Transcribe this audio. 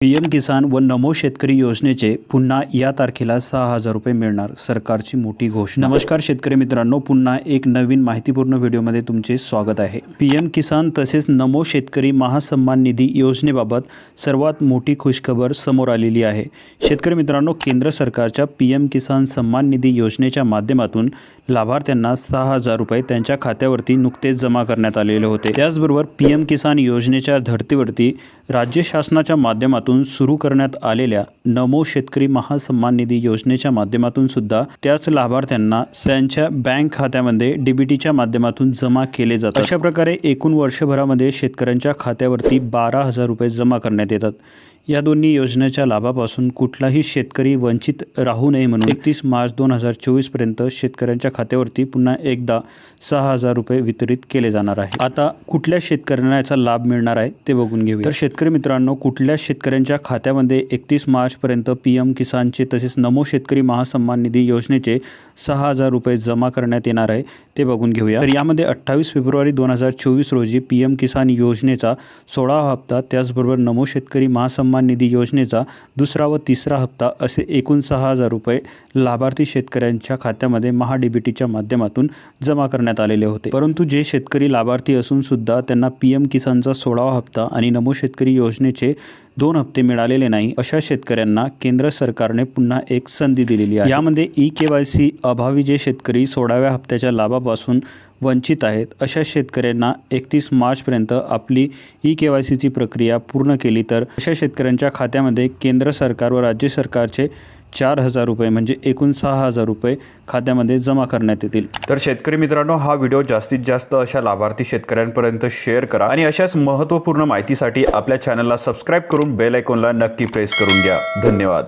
P M किसान व नमो शेतकरी योजनेचे पुन्हा या तारखेला सहा हजार रुपये मिळणार सरकारची मोठी घोषणा. नमस्कार शेतकरी मित्रांनो पुन्हा एक नवीन माहितीपूर्ण व्हिडिओमध्ये तुमचे स्वागत आहे. पी एम किसान तसेच नमो शेतकरी महासन्मान निधी योजनेबाबत सर्वात मोठी खुशखबर समोर आलेली आहे. शेतकरी मित्रांनो केंद्र सरकारच्या पी एम किसान सन्मान निधी योजनेच्या माध्यमातून लाभार्थ्यांना सहा हजार रुपये त्यांच्या खात्यावरती नुकतेच जमा करण्यात आलेले होते. त्याचबरोबर पी एम किसान योजनेच्या धर्तीवरती राज्य शासनाच्या माध्यमातून सुरू करण्यात आलेल्या नमो शेतकरी महासन्मान निधी योजनेच्या माध्यमातून सुद्धा त्याच लाभार्थ्यांना त्यांच्या बँक खात्यामध्ये डीबीटीच्या माध्यमातून जमा केले जातात. अशा प्रकारे एकूण वर्षभरामध्ये शेतकऱ्यांच्या खात्यावरती बारा हजार रुपये जमा करण्यात येतात. या दोन्ही योजनेच्या लाभापासून कुठलाही शेतकरी वंचित राहू नये म्हणून एकतीस मार्च दोन हजार चोवीसपर्यंत शेतकऱ्यांच्या खात्यावरती पुन्हा एकदा सहा हजार रुपये वितरित केले जाणार आहे आता कुठल्या शेतकऱ्यांना याचा लाभ मिळणार आहे ते बघून घेऊ तर शेतकरी मित्रांनो कुठल्या शेतकऱ्यांच्या खात्यामध्ये एकतीस मार्चपर्यंत पी एम किसानचे तसेच नमो शेतकरी महासन्मान निधी योजनेचे सहा हजार रुपये जमा करण्यात येणार आहे ते बघून घेऊया. तर यामध्ये अठ्ठावीस फेब्रुवारी दोन हजार चोवीस रोजी पी एम किसान योजनेचा सोळावा हप्ता त्याचबरोबर नमो शेतकरी महासन्मान निधी योजनेचा दुसरा व तिसरा हप्ता असे एकूण सहा हजार रुपये लाभार्थी शेतकऱ्यांच्या खात्यामध्ये महाडीबीटीच्या माध्यमातून जमा करण्यात आलेले होते. परंतु जे शेतकरी लाभार्थी असूनसुद्धा त्यांना पी एम किसानचा सोळावा हप्ता आणि नमो शेतकरी योजनेचे दोन हप्ते मिळालेले नाही अशा शेतकऱ्यांना केंद्र सरकारने पुन्हा एक संधी दिलेली आहे. यामध्ये ई के वाय सी अभावी जे शेतकरी सोळाव्या हप्त्याच्या लाभापासून वंचित आहेत अशा शेतकऱ्यांना एकतीस मार्चपर्यंत आपली ई के वाय सीची प्रक्रिया पूर्ण केली तर अशा शेतकऱ्यांच्या खात्यामध्ये केंद्र सरकार व राज्य सरकारचे चार हजार रुपये म्हणजे एकूण सहा हजार रुपये खात्यामध्ये जमा करण्यात येतील. तर शेतकरी मित्रांनो हा व्हिडिओ जास्तीत जास्त अशा लाभार्थी शेतकऱ्यांपर्यंत शेअर करा आणि अशाच महत्त्वपूर्ण माहितीसाठी आपल्या चॅनलला सबस्क्राईब करून बेल आयकॉनला नक्की प्रेस करून घ्या. धन्यवाद.